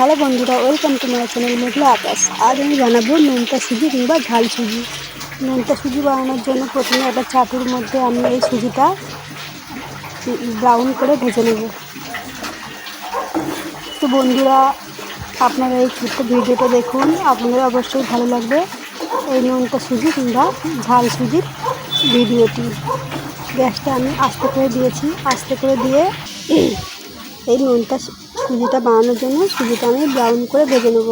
Hello বন্ধুরা, welcome to my channel Meghla Akash. আজ আমি বানাবো নোনতা সুজি কিংবা ঝাল সুজি। নোনতা সুজি বানানোর জন্য প্রথমে একটা চাটুর মধ্যে আমি এই সুজিটা ব্রাউন করে ভেজে নেব। তো বন্ধুরা, আপনারা এই ছোট্ট ভিডিওটা দেখুন। আপনাদের অবশ্যই ভালো লাগবে এই নোনতা সুজি কিংবা ঝাল সুজির ভিডিওটি। গ্যাসটা আমি আস্তে করে দিয়েছি। আস্তে করে দিয়ে এই নোনতা সুজিটা বানানোর জন্য সুজিটা আমি ব্রাউন করে ভেজে নেব।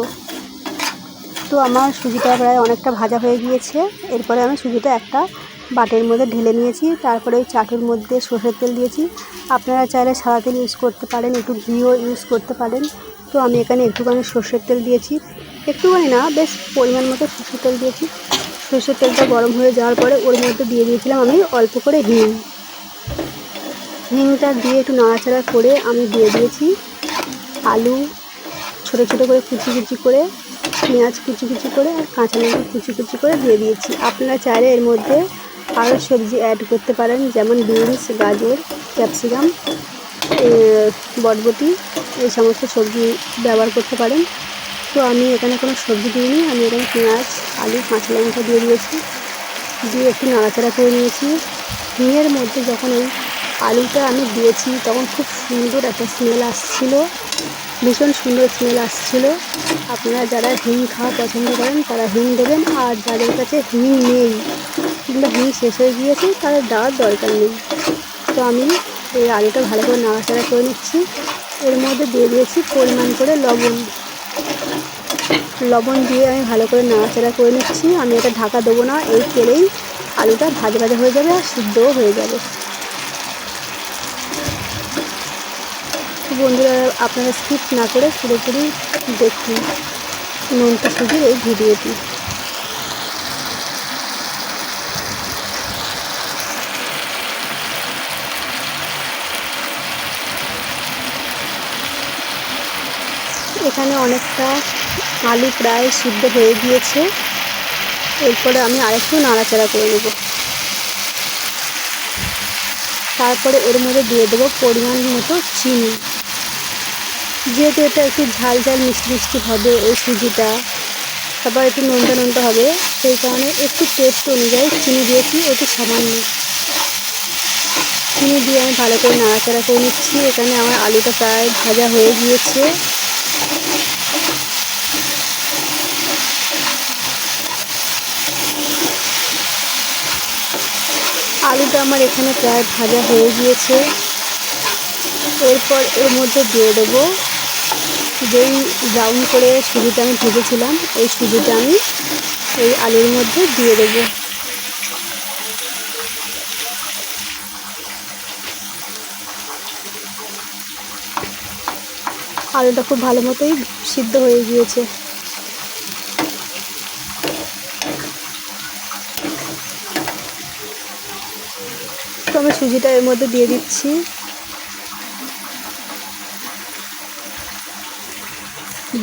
তো আমার সুজিটা প্রায় অনেকটা ভাজা হয়ে গিয়েছে। এরপরে আমি সুজিটা একটা বাটের মধ্যে ঢেলে নিয়েছি। তারপরে ওই চাটুর মধ্যে সর্ষের তেল দিয়েছি। আপনারা চাইলে সাদা তেল ইউজ করতে পারেন, একটু ঘিও ইউজ করতে পারেন। তো আমি এখানে একটুখানি সর্ষের তেল দিয়েছি। একটুখানি না, বেশ পরিমাণ মতো সর্ষের তেল দিয়েছি। সর্ষের তেলটা গরম হয়ে যাওয়ার পরে ওর মধ্যে দিয়ে দিয়েছিলাম আমি অল্প করে হিং। হিংটা দিয়ে একটু নাড়াচাড়া করে আমি দিয়ে দিয়েছি। আলু, ছোটো ছোটো করে কুচি কুচি করে, পেঁয়াজ কুচি কুচি করে আর কাঁচা লঙ্কা কুচি কুচি করে দিয়ে দিয়েছি। আপনারা চাইলে এর মধ্যে আরও সবজি অ্যাড করতে পারেন, যেমন বিনস, গাজর, ক্যাপসিকাম বটবটি এই সমস্ত সবজি ব্যবহার করতে পারেন। তো আমি এখানে কোনো সবজি দিইনি, আমি এখানে পেঁয়াজ, আলু, কাঁচা লঙ্কা দিয়ে দিয়েছি। দিয়ে একটু নাড়াচাড়া করে নিয়েছি। হিঙের মধ্যে যখন এই আলুটা আমি দিয়েছি, তখন খুব সুন্দর একটা স্মেল আসছিল, ভীষণ সুন্দর স্মেল আসছিল। আপনারা যারা হিং খাওয়া পছন্দ করেন, তারা হিং দেবেন, আর যাদের কাছে হিং নেই, কিংবা হিং শেষ হয়ে গিয়েছে, তাদের দেওয়ার দরকার নেই। তো আমি এই আলুটা ভালো করে নাড়াচাড়া করে নিচ্ছি। এর মধ্যে দিয়ে দিয়েছি পরিমাণ করে লবণ। লবণ দিয়ে আমি ভালো করে নাড়াচাড়া করে নিচ্ছি। আমি এটা ঢাকা দেবো না, এই তেলেই আলুটা ভাজা ভাজা হয়ে যাবে আর সিদ্ধও হয়ে যাবে। বন্ধুরা, আপনারা স্কিপ না করে পুরোপুরি দেখুন নোনতা সুজির এই ভিডিওটি। এখানে অনেকটা আলু প্রায় সিদ্ধ হয়ে গিয়েছে। এরপরে আমি আরেকটু নাড়াচাড়া করে নেব। তারপরে এর মধ্যে দিয়ে দেবো পরিমাণ মতো চিনি। যেহেতু এটা একটু ঝাল ঝাল মিষ্টি মিষ্টি হবে এই সুজিটা, তারপর একটু নোনটা নোনটা হবে, সেই কারণে একটু টেস্ট অনুযায়ী চিনি দিয়েছি অতি সামান্য। চিনি দিয়ে আমি ভালো করে নাড়াচাড়া করে নিচ্ছি, এখানে আমার আলুটা প্রায় ভাজা হয়ে গিয়েছে। আলুটা আমার এখানে প্রায় ভাজা হয়ে গিয়েছে। এরপর এর মধ্যে দিয়ে দেবো যেই ব্রাউন করে সুজিটা আমি ভেজেছিলাম এই সুজিটা আমি এই আলুর মধ্যে দিয়ে দেবো। আলুটা খুব ভালো মতোই সিদ্ধ হয়ে গিয়েছে। তো আমি সুজিটা এর মধ্যে দিয়ে দিচ্ছি।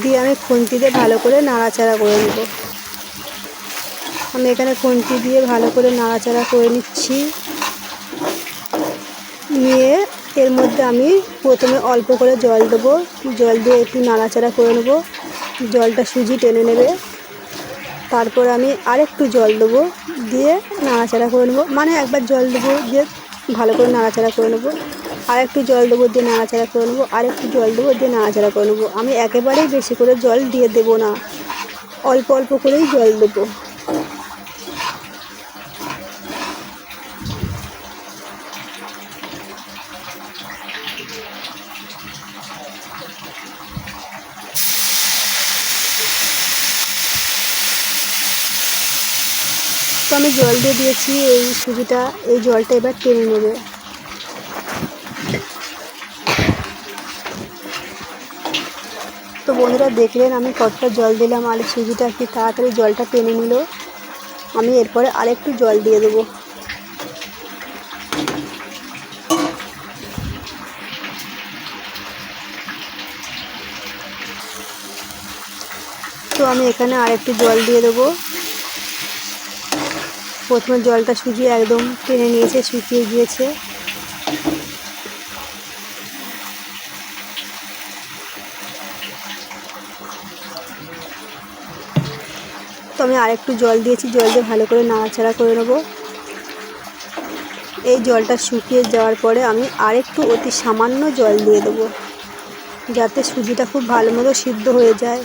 দিয়ে আমি খুন্তি দিয়ে ভালো করে নাড়াচাড়া করে নেব। আমি এখানে খুন্তি দিয়ে ভালো করে নাড়াচাড়া করে নিচ্ছি। নিয়ে এর মধ্যে আমি প্রথমে অল্প করে জল দেবো। জল দিয়ে একটু নাড়াচাড়া করে নেব। জলটা সুজি টেনে নেবে। তারপর আমি আরেকটু জল দেবো দিয়ে নাড়াচাড়া করে নেব। মানে একবার জল দেবো দিয়ে ভালো করে নাড়াচাড়া করে নেব। আর একটু জল দেবো দিয়ে নাড়াচাড়া করে নেব, আর একটু জল দেবো দিয়ে নাড়াচাড়া করে নেব। আমি একেবারেই বেশি করে জল দিয়ে দেবো না, অল্প অল্প করেই জল দেবো। তো আমি জল দিয়ে দিয়েছি, এই সুজিটা, এই জলটা এবার টেনে নেবে। বন্ধুরা দেখলেন আমি কতটা জল দিলাম আর সুজিটা কি তাড়াতাড়ি জলটা টেনে নিল। আমি এরপরে আরেকটু জল দিয়ে দেবো। তো আমি এখানে আরেকটু জল দিয়ে দেবো। প্রথমে জলটা সুজি একদম টেনে নিয়েছে, শুকিয়ে গিয়েছে। আমি আরেকটু জল দিয়েছি, জল দিয়ে ভালো করে নাড়াচাড়া করে নেব। এই জলটা শুকিয়ে যাওয়ার পরে আমি আরেকটু অতি সামান্য জল দিয়ে দেবো, যাতে সুজিটা খুব ভালো মতো সিদ্ধ হয়ে যায়।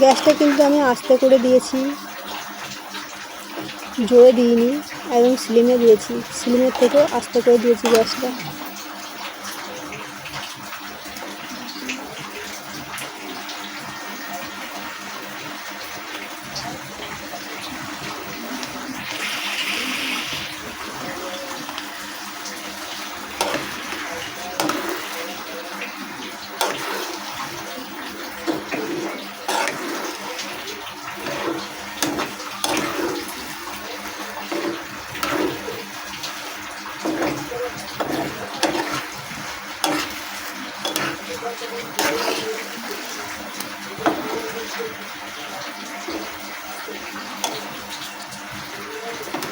গ্যাসটা কিন্তু আমি আস্তে করে দিয়েছি, জোরে দিইনি, একদম স্লিমে দিয়েছি, স্লিমের থেকেও আস্তে করে দিয়েছি গ্যাসটা।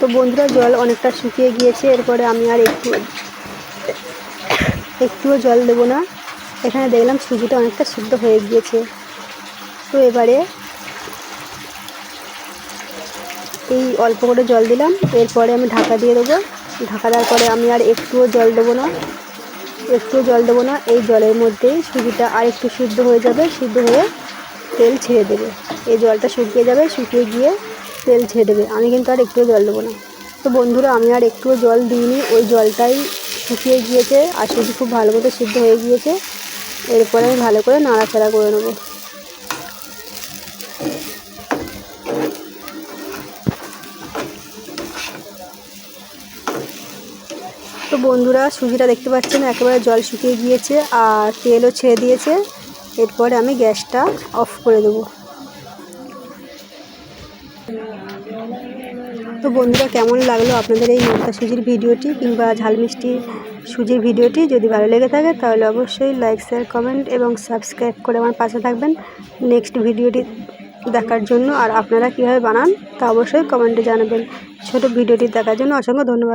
তো বন্ধুরা, জল অনেকটা শুকিয়ে গিয়েছে, এরপরে আমি আর একটু একটুও জল দেবো না। এখানে দেখলাম সুজিটা অনেকটা সিদ্ধ হয়ে গিয়েছে। তো এবারে এই অল্প করে জল দিলাম, এরপরে আমি ঢাকা দিয়ে দেবো। ঢাকা দেওয়ার পরে আমি আর একটুও জল দেবো না। একটুও জল দেবো না, এই জলের মধ্যেই সুজিটা আর একটু শুদ্ধ হয়ে যাবে শুদ্ধ হয়ে তেল ছেড়ে দেবে। এই জলটা শুকিয়ে যাবে, শুকিয়ে গিয়ে তেল ছেড়ে দেবে। আমি কিন্তু আর একটু জল দেবো না। তো বন্ধুরা, আমি আর একটু জল দিইনি, ওই জলটাই শুকিয়ে গিয়েছে, আর সুজি খুব ভালো মতো সিদ্ধ হয়ে গিয়েছে। এরপরে আমি ভালো করে নাড়াচাড়া করে নেব। বন্ধুরা, সুজিটা দেখতে পাচ্ছেন, একেবারে জল শুকিয়ে গিয়েছে আর তেলও ছেড়ে দিয়েছে। এরপরে আমি গ্যাসটা অফ করে দেবো। তো বন্ধুরা, কেমন লাগল আপনাদের এই নোনতা সুজির ভিডিওটি কিংবা ঝাল মিষ্টি সুজির ভিডিওটি? যদি ভালো লেগে থাকে, তাহলে অবশ্যই লাইক শেয়ার কমেন্ট এবং সাবস্ক্রাইব করে আমার পাশে থাকবেন। নেক্সট ভিডিওটি দেখার জন্য আর আপনারা কীভাবে বানান তা অবশ্যই কমেন্টে জানাবেন। ছোট ভিডিওটি দেখার জন্য অসংখ্য ধন্যবাদ।